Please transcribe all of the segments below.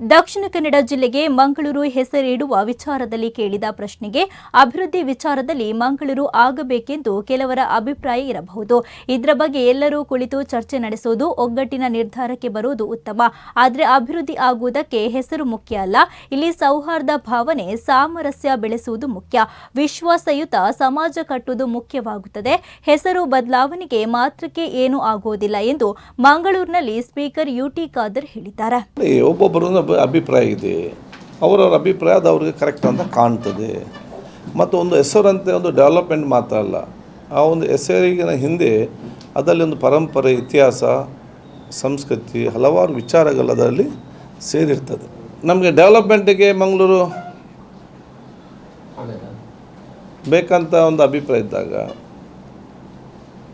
ದಕ್ಷಿಣ ಕನ್ನಡ ಜಿಲ್ಲೆಗೆ ಮಂಗಳೂರು ಹೆಸರಿಡುವ ವಿಚಾರದಲ್ಲಿ ಕೇಳಿದ ಪ್ರಶ್ನೆಗೆ ಅಭಿವೃದ್ಧಿ ವಿಚಾರದಲ್ಲಿ ಮಂಗಳೂರು ಆಗಬೇಕೆಂದು ಕೆಲವರ ಅಭಿಪ್ರಾಯ ಇರಬಹುದು. ಇದರ ಬಗ್ಗೆ ಎಲ್ಲರೂ ಕುಳಿತು ಚರ್ಚೆ ನಡೆಸುವುದು ಒಗ್ಗಟ್ಟಿನ ನಿರ್ಧಾರಕ್ಕೆ ಬರುವುದು ಉತ್ತಮ. ಆದರೆ ಅಭಿವೃದ್ಧಿ ಆಗುವುದಕ್ಕೆ ಹೆಸರು ಮುಖ್ಯ ಅಲ್ಲ. ಇಲ್ಲಿ ಸೌಹಾರ್ದ ಭಾವನೆ, ಸಾಮರಸ್ಯ ಬೆಳೆಸುವುದು ಮುಖ್ಯ. ವಿಶ್ವಾಸಯುತ ಸಮಾಜ ಕಟ್ಟುವುದು ಮುಖ್ಯವಾಗುತ್ತದೆ. ಹೆಸರು ಬದಲಾವಣೆಗೆ ಮಾತ್ರಕ್ಕೆ ಏನೂ ಆಗುವುದಿಲ್ಲ ಎಂದು ಮಂಗಳೂರಿನಲ್ಲಿ ಸ್ಪೀಕರ್ ಯುಟಿ ಖಾದರ್ ಹೇಳಿದ್ದಾರೆ. ಅಭಿಪ್ರಾಯ ಇದೆ. ಅವರವ್ರ ಅಭಿಪ್ರಾಯ ಅದು ಅವ್ರಿಗೆ ಕರೆಕ್ಟ್ ಅಂತ ಕಾಣ್ತದೆ. ಮತ್ತು ಒಂದು ಹೆಸರಂತೆ ಒಂದು ಡೆವಲಪ್ಮೆಂಟ್ ಮಾತ್ರ ಅಲ್ಲ. ಆ ಒಂದು ಹೆಸರಿಗಿನ ಹಿಂದೆ ಅದರಲ್ಲಿ ಒಂದು ಪರಂಪರೆ, ಇತಿಹಾಸ, ಸಂಸ್ಕೃತಿ, ಹಲವಾರು ವಿಚಾರಗಳು ಅದರಲ್ಲಿ ಸೇರಿರ್ತದೆ. ನಮಗೆ ಡೆವಲಪ್ಮೆಂಟಿಗೆ ಮಂಗಳೂರು ಬೇಕಂತ ಒಂದು ಅಭಿಪ್ರಾಯ ಇದ್ದಾಗ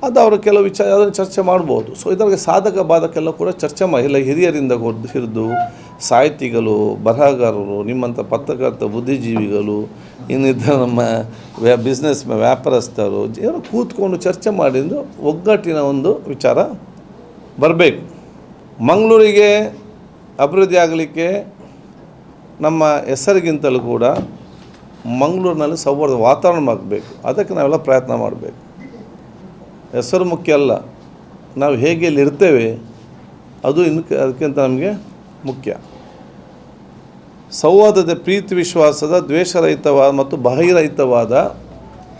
ಅದು ಅವರು ಕೆಲವು ವಿಚಾರ, ಅದನ್ನು ಚರ್ಚೆ ಮಾಡ್ಬೋದು. ಸೊ ಇದರಿಗೆ ಸಾಧಕ ಬಾಧಕ ಎಲ್ಲ ಕೂಡ ಚರ್ಚೆ ಇಲ್ಲ ಹಿರಿಯರಿಂದ ಹೊರ್ದು ಸಾಹಿತಿಗಳು, ಬರಹಗಾರರು, ನಿಮ್ಮಂಥ ಪತ್ರಕರ್ತ, ಬುದ್ಧಿಜೀವಿಗಳು ಇನ್ನಿದ್ದ ನಮ್ಮ ವ್ಯಾ ಬಿಸ್ನೆಸ್ ವ್ಯಾಪಾರಸ್ಥರು ಏನು ಕೂತ್ಕೊಂಡು ಚರ್ಚೆ ಮಾಡಿದ್ದು ಒಗ್ಗಟ್ಟಿನ ಒಂದು ವಿಚಾರ ಬರಬೇಕು. ಮಂಗಳೂರಿಗೆ ಅಭಿವೃದ್ಧಿ ಆಗಲಿಕ್ಕೆ ನಮ್ಮ ಹೆಸರಿಗಿಂತಲೂ ಕೂಡ ಮಂಗಳೂರಿನಲ್ಲಿ ಸೌಹಾರ್ದ ವಾತಾವರಣ ಆಗಬೇಕು. ಅದಕ್ಕೆ ನಾವೆಲ್ಲ ಪ್ರಯತ್ನ ಮಾಡಬೇಕು. ಹೆಸರು ಮುಖ್ಯ ಅಲ್ಲ. ನಾವು ಹೇಗೆ ಇಲ್ಲಿ ಇರ್ತೇವೆ, ಅದು ಇನ್ನು ಅದಕ್ಕಿಂತ ನಮಗೆ ಮುಖ್ಯ. ಸೌಹಾರ್ದತೆ ಪ್ರೀತಿ ವಿಶ್ವಾಸದ, ದ್ವೇಷರಹಿತವಾದ ಮತ್ತು ಬಾಹಿರಹಿತವಾದ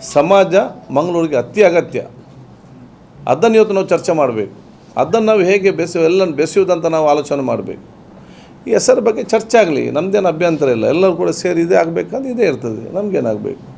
ಸಮಾಜ ಮಂಗಳೂರಿಗೆ ಅತಿ ಅಗತ್ಯ. ಅದನ್ನು ಇವತ್ತು ನಾವು ಚರ್ಚೆ ಮಾಡಬೇಕು. ಅದನ್ನು ನಾವು ಹೇಗೆ ಬೆಸ ಎಲ್ಲ ಬೆಸೆಯುವುದಂತ ನಾವು ಆಲೋಚನೆ ಮಾಡಬೇಕು. ಈ ಹೆಸರು ಬಗ್ಗೆ ಚರ್ಚೆ ಆಗಲಿ ನಮ್ಮದೇನು ಅಭ್ಯಂತರ ಇಲ್ಲ. ಎಲ್ಲರೂ ಕೂಡ ಸೇರಿ ಇದೇ ಆಗಬೇಕಂದ್ರೆ ಇದೇ ಇರ್ತದೆ. ನಮಗೇನಾಗಬೇಕು?